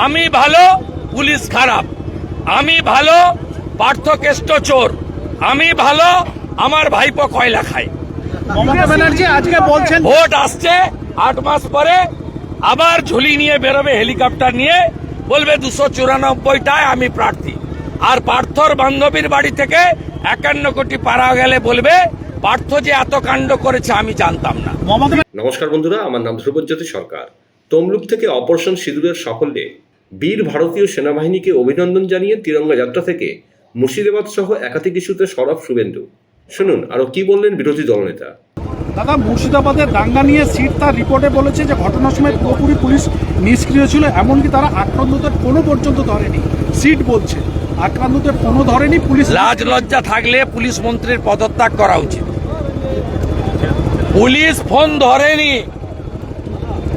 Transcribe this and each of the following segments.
আমি ভালো পুলিশ খারাপ। আমি ভালো পার্থকেষ্ট চোর। আমি ভালো আমার ভাইপো কয়লা খায়। মমতা ব্যানার্জি আজকে বলছেন ভোট আসছে আট মাস পরে আবার ঝুলি নিয়ে বেরোবে হেলিকপ্টার নিয়ে বলবে দুশো চুরানব্বইটায় আমি প্রার্থী। আর পার্থর বান্ধবীর বাড়ি থেকে একান্ন কোটি পাড়া গেলে বলবে পার্থ যে এত কাণ্ড করেছে আমি জানতাম না। নমস্কার বন্ধুরা আমার নাম ধ্রুবজ্যোতি সরকার। তমলুক থেকে অপারেশন সিঁদুরের সাফল্যে বীর ভারতীয় সেনাবাহিনীকে অভিনন্দন জানিয়ে তিরঙ্গা যাত্রা থেকে মুর্শিদাবাদ সহ একাধিক ইস্যুতে সরব শুভেন্দু। শুনুন আরও কি বললেন বিরোধী দলনেতা? দাদা মুর্শিদাবাদের দাঙ্গা নিয়ে সিট তার রিপোর্টে বলেছে যে ঘটনার সময় পুরোপুরি পুলিশ নিষ্ক্রিয় ছিল এমনকি তারা আক্রান্তদের কোনো পর্যন্ত ধরেনি। সিট বলছে আক্রান্তদের কোনো ধরেনি পুলিশ লাজ লজ্জা থাকলে পুলিশ মন্ত্রীর পদত্যাগ করা উচিত। পুলিশ ফোন ধরেনি।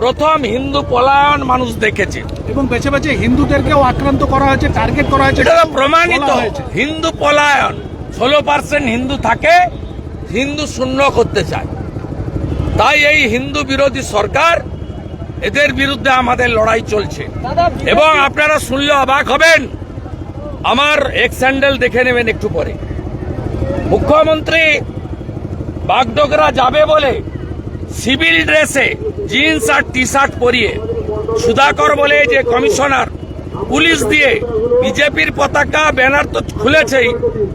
প্রথম হিন্দু পলায়ন মানুষ দেখেছে। এবং বেছে বেছে হিন্দুদেরকেও আক্রান্ত করা হয়েছে টার্গেট করা হয়েছে এটা প্রমাণিত। হয়েছে। হিন্দু পলায়ন ষোলো পার্সেন্ট হিন্দু থাকে হিন্দু শূন্য করতে চায়। তাই এই হিন্দু বিরোধী সরকার এদের বিরুদ্ধে আমাদের লড়াই চলছে। এবং আপনারা শুনলে অবাক হবেন আমার এক্স স্যান্ডেল দেখে নেবেন একটু পরে। মুখ্যমন্ত্রী বাগডোগরা যাবে বলে সিভিল ড্রেসে জিন্স আর টি শার্ট পরিয়ে সুধাকর বলে যে কমিশনার পুলিশ দিয়ে বিজেপির পতাকা, ব্যানার তো খুলেছেই।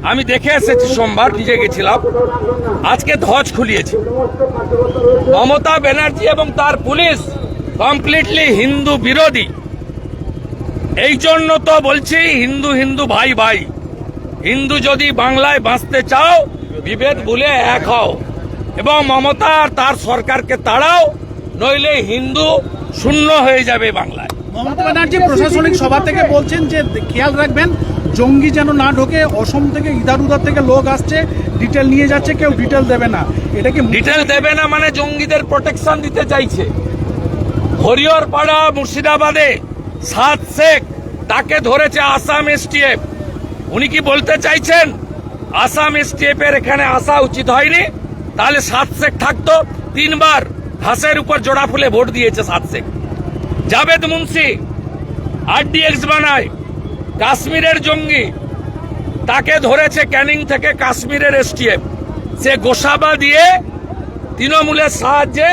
আমি দেখে এসেছি, সোমবার নিজে গেছিলাম। আজকে ধ্বজ খুলিয়েছে। মমতা ব্যানার্জি এবং তার পুলিশ কমপ্লিটলি হিন্দু বিরোধী। এই জন্য তো বলছি, হিন্দু হিন্দু ভাই ভাই, হিন্দু যদি বাংলায় বাঁচতে চাও, বিভেদ ভুলে এক হও। এবং মমতা আর তার সরকারকে তাড়াও নইলে হিন্দু শূন্য হয়ে যাবে বাংলায়। মমতা ব্যানার্জি প্রশাসনিক সভা থেকে বলছেন যে খেয়াল রাখবেন জঙ্গি যেন না ঢোকে অসম থেকে ইদার উদার থেকে লোক আসছে ডিটেল নিয়ে যাচ্ছে কেউ ডিটেল দেবে না। এটা কি ডিটেল দেবে না মানে জঙ্গিদের প্রোটেকশন দিতে চাইছে। হরিহরপাড়া মুর্শিদাবাদে সাত শেখ তাকে ধরেছে আসাম এসটিএফ উনি কি বলতে চাইছেন? আসাম এসটিএফ এর এখানে আসা উচিত হয়নি? তাহলে সাত শেখ থাকতো, তিনবার ঘাসের উপর জোড়া ফুলে ভোট দিয়েছে সাত শেখ জাভেদ মুন্সি, আরডিএক্স বানায়, কাশ্মীরের জঙ্গি, তাকে ধরেছে ক্যানিং থেকে কাশ্মীরের এসটিএফ। সে গোসাবা দিয়ে তৃণমূলের সাহায্যে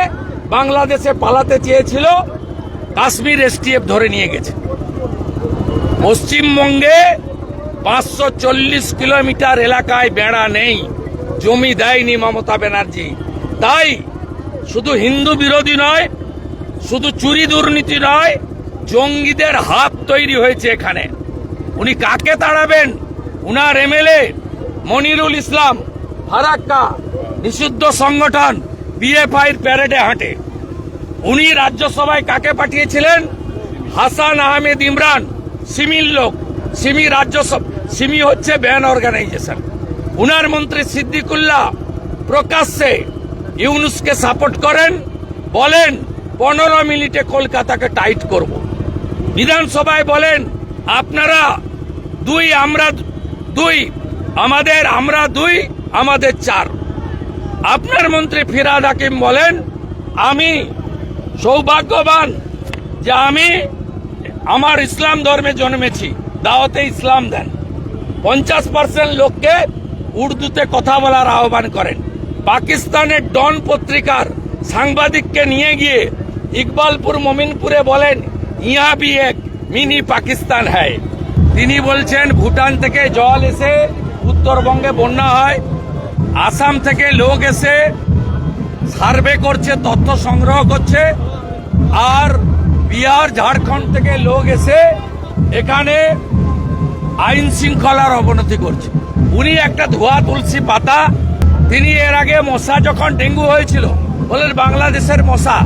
বাংলাদেশে পালাতে চেয়েছিল, কাশ্মীর এসটিএফ ধরে নিয়ে গেছে। পশ্চিমবঙ্গে পাঁচশো চল্লিশ কিলোমিটার এলাকায় বেড়া নেই। জমি দেয়নি মমতা ব্যানার্জি। তাই শুধু হিন্দু বিরোধী নয়, শুধু চুরি দুর্নীতি নয়, জঙ্গিদের হাত তৈরি হয়েছে এখানে। উনি কাকে তাড়াবেন? উনার এমএলএ মনিরুল ইসলাম ফারাক্কা, নিষিদ্ধ সংগঠন বিএফআইর প্যারেডে হাঁটে। উনি রাজ্যসভায় কাকে পাঠিয়েছিলেন? হাসান আহমেদ ইমরান, সিমির লোক। সিমি রাজ্যসভা সিমি হচ্ছে ব্যান অর্গানাইজেশন। উনার মন্ত্রী সিদ্দিকুল্লাহ প্রকাশ্যে ইউনুসকে সাপোর্ট করেন, বলেন, পনেরো মিনিটে কলকাতাকে টাইট করব। বিধানসভায় বলেন, আপনারা দুই, আমরা দুই, আমাদের আমরা দুই, আমাদের চার। আপনার মন্ত্রী ফিরাদ হাকিম বলেন, আমি সৌভাগ্যবান যে আমি আমার ইসলাম ধর্মে জন্মেছি, দাওয়াতে ইসলাম দেন। পঞ্চাশ পার্সেন্ট লোককে উর্দুতে কথা বলার আহ্বান করেন। পাকিস্তানের ডন পত্রিকার সাংবাদিককে নিয়ে গিয়ে ইকবালপুর মমিনপুরে বলেন ইয়া বি এক মিনি পাকিস্তান হ্যায়। তিনি বলছেন, ভুটান থেকে জল এসে উত্তরবঙ্গে বন্যা হয়। আসাম থেকে লোক এসে সার্ভে করছে, তথ্য সংগ্রহ করছে। আর বিহার, ঝাড়খণ্ড থেকে লোক এসে এখানে আইন শৃঙ্খলার অবনতি করছে উনি একটা ধোয়া তুলসী পাতা, তিনি এর আগে মশা যখন ডেঙ্গু হয়েছিল, বলেন বাংলাদেশের মশা,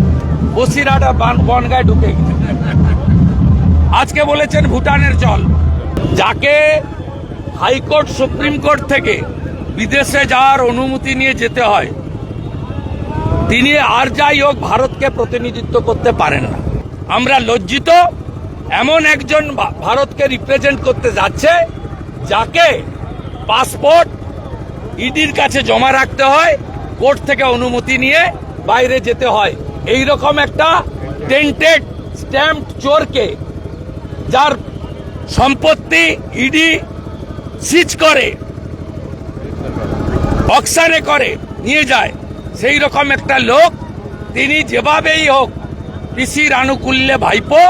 বসিরহাটা বান- বনগায় ঢুকে আজকে বলেছেন ভুটানের জল। যাকে হাইকোর্ট, সুপ্রিম কোর্ট থেকে বিদেশে যাওয়ার অনুমতি নিয়ে যেতে হয়, তিনি আর যাই হোক, ভারতকে প্রতিনিধিত্ব করতে পারেন না। আমরা লজ্জিত এমন একজন ভারতকে রিপ্রেজেন্ট করতে যাচ্ছে, যাকে পাসপোর্ট ইডির কাছে জমা রাখতে হয়, কোর্ট থেকে অনুমতি নিয়ে বাইরে যেতে হয়। এই রকম একটা টেন্টেড স্ট্যাম্প চোরকে যার সম্পত্তি ইডি সিজ করে অকশানে করে, নিয়ে যায়। সেই রকম একটা লোক, তিনি যেভাবেই হোক পিসির আনুকূল্যে ভাইপো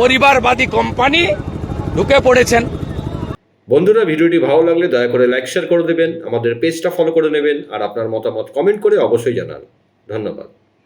পরিবারবাদী কোম্পানি ঢুকে পড়েছেন। বন্ধুরা, ভিডিওটি ভালো লাগলে দয়া করে লাইক, শেয়ার করে দেবেন, আমাদের পেজটা ফলো করে নেবেন, আর আপনার মতামত কমেন্ট করে অবশ্যই জানান। ধন্যবাদ।